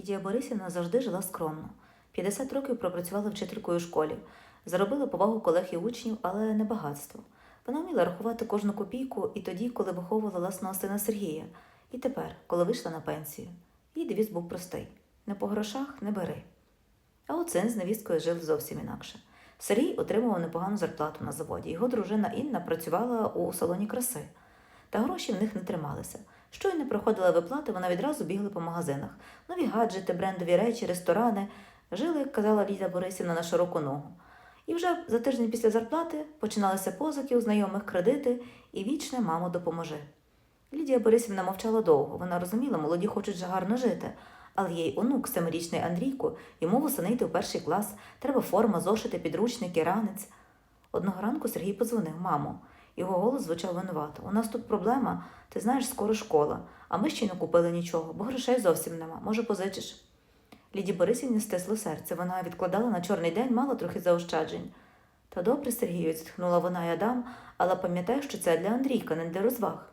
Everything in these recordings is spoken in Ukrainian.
Лідія Борисівна завжди жила скромно. 50 років пропрацювала вчителькою у школі, заробила повагу колег і учнів, але не багатство. Вона вміла рахувати кожну копійку і тоді, коли виховувала власного сина Сергія, і тепер, коли вийшла на пенсію. Її девіз був простий: не по грошах не бери. А от син з невісткою жив зовсім інакше. Сергій отримував непогану зарплату на заводі. Його дружина Інна працювала у салоні краси. Та гроші в них не трималися. Щойно приходила виплати, вона відразу бігли по магазинах. Нові гаджети, брендові речі, ресторани. Жили, як казала Лідія Борисівна, на широку ногу. І вже за тиждень після зарплати починалися позики у знайомих кредити і вічне мамо допоможи. Лідія Борисівна мовчала довго. Вона розуміла, молоді хочуть же гарно жити. Але їй онук, семирічний Андрійко, йому восени йти в перший клас, треба форма, зошити, підручники, ранець. Одного ранку Сергій подзвонив, мамо. Його голос звучав винувато. У нас тут проблема, ти знаєш, скоро школа, а ми ще й не купили нічого, бо грошей зовсім нема. Може, позичиш? Ліді Борисівні стисло серце. Вона відкладала на чорний день мало трохи заощаджень. Та добре, Сергію, зітхнула вона й Адам, але пам'ятай, що це для Андрійка, не для розваг.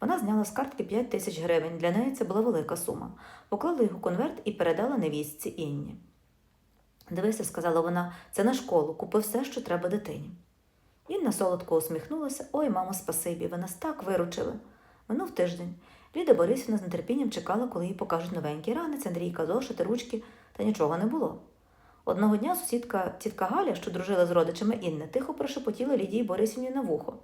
Вона зняла з картки 5 тисяч гривень. Для неї це була велика сума. Поклала у конверт і передала невістці Інні. Дивися, сказала вона, це на школу, купи все, що треба дитині. Інна солодко усміхнулася. Ой, мамо, спасибі, ви нас так виручили. Минув тиждень. Ліда Борисівна з нетерпінням чекала, коли їй покажуть новенький ранець, Андрійка, зошити, ручки, та нічого не було. Одного дня сусідка тітка Галя, що дружила з родичами Інни, тихо прошепотіла Лідії Борисівні на вухо.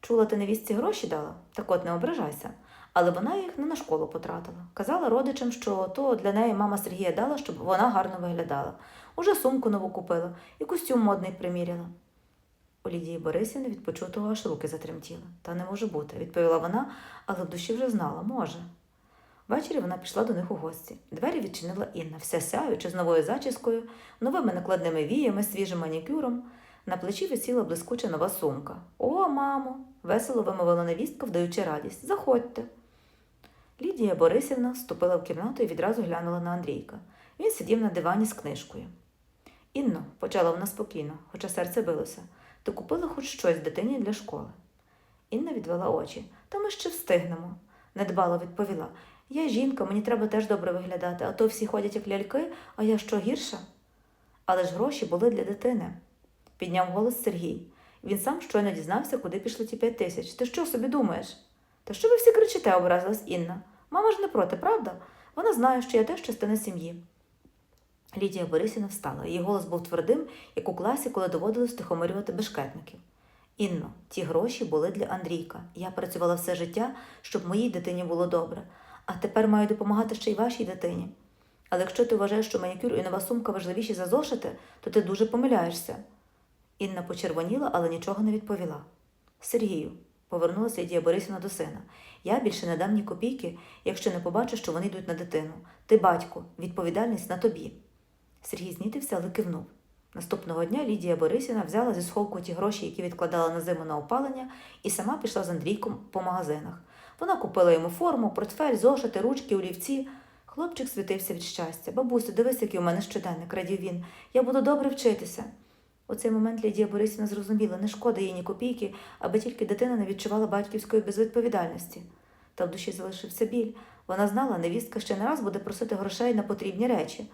Чула, ти невістці гроші дала? Так от не ображайся. Але вона їх не на школу потратила. Казала родичам, що то для неї мама Сергія дала, щоб вона гарно виглядала. Уже сумку нову купила і костюм модний приміряла. У Лідії Борисівни від почутого аж руки затремтіли. Та не може бути, відповіла вона, але в душі вже знала, може. Ввечері вона пішла до них у гості. Двері відчинила Інна, вся сяючи з новою зачіскою, новими накладними віями, свіжим манікюром. На плечі висіла блискуча нова сумка. О, мамо! весело вимовила невістка, вдаючи радість. Заходьте. Лідія Борисівна вступила в кімнату і відразу глянула на Андрійка. Він сидів на дивані з книжкою. Інно, почала вона спокійно, хоча серце билося, ти купила хоч щось дитині для школи. Інна відвела очі. Та ми ще встигнемо, недбало відповіла. Я жінка, мені треба теж добре виглядати, а то всі ходять як ляльки, а я що гірша? Але ж гроші були для дитини, підняв голос Сергій. Він сам щойно дізнався, куди пішли ті п'ять тисяч. Ти що собі думаєш? Та що ви всі кричите, образилась Інна. Мама ж не проти, правда? Вона знає, що я теж частина сім'ї. Лідія Борисівна встала. Її голос був твердим, як у класі, коли доводилось тихомирювати бешкетників. Інно, ті гроші були для Андрійка. Я працювала все життя, щоб моїй дитині було добре, а тепер маю допомагати ще й вашій дитині. Але якщо ти вважаєш, що манікюр і нова сумка важливіші за зошити, то ти дуже помиляєшся. Інна почервоніла, але нічого не відповіла. Сергію, повернулася Лідія Борисівна до сина. Я більше не дам ні копійки, якщо не побачу, що вони йдуть на дитину. Ти, батько, відповідальність на тобі. Сергій знітився, але кивнув. Наступного дня Лідія Борисівна взяла зі сховку ті гроші, які відкладала на зиму на опалення, і сама пішла з Андрійком по магазинах. Вона купила йому форму, портфель, зошити, ручки, олівці. Хлопчик світився від щастя. Бабусю, дивись, який у мене щоденник, радів він. Я буду добре вчитися. У цей момент Лідія Борисівна зрозуміла, не шкода їй ні копійки, аби тільки дитина не відчувала батьківської безвідповідальності. Та в душі залишився біль. Вона знала, невістка ще не раз буде просити грошей на потрібні речі.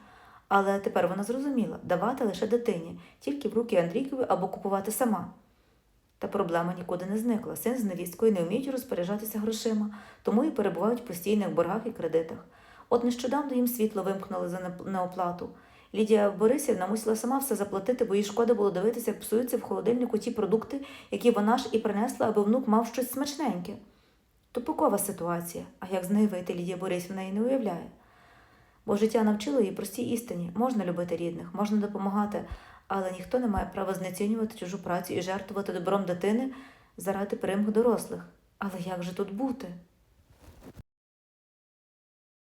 Але тепер вона зрозуміла давати лише дитині, тільки в руки Андрійкові або купувати сама. Та проблема нікуди не зникла. Син з невісткою не вміють розпоряджатися грошима, тому і перебувають в постійних боргах і кредитах. От нещодавно їм світло вимкнули за неоплату. Лідія Борисівна мусила сама все заплатити, бо їй шкода було дивитися, як псуються в холодильнику ті продукти, які вона ж і принесла, аби внук мав щось смачненьке. Тупикова ситуація, а як з неї вийти Лідія Борисівна і не уявляє. Бо життя навчило її простій істині можна любити рідних, можна допомагати, але ніхто не має права знецінювати чужу працю і жертвувати добром дитини заради примх дорослих. Але як же тут бути?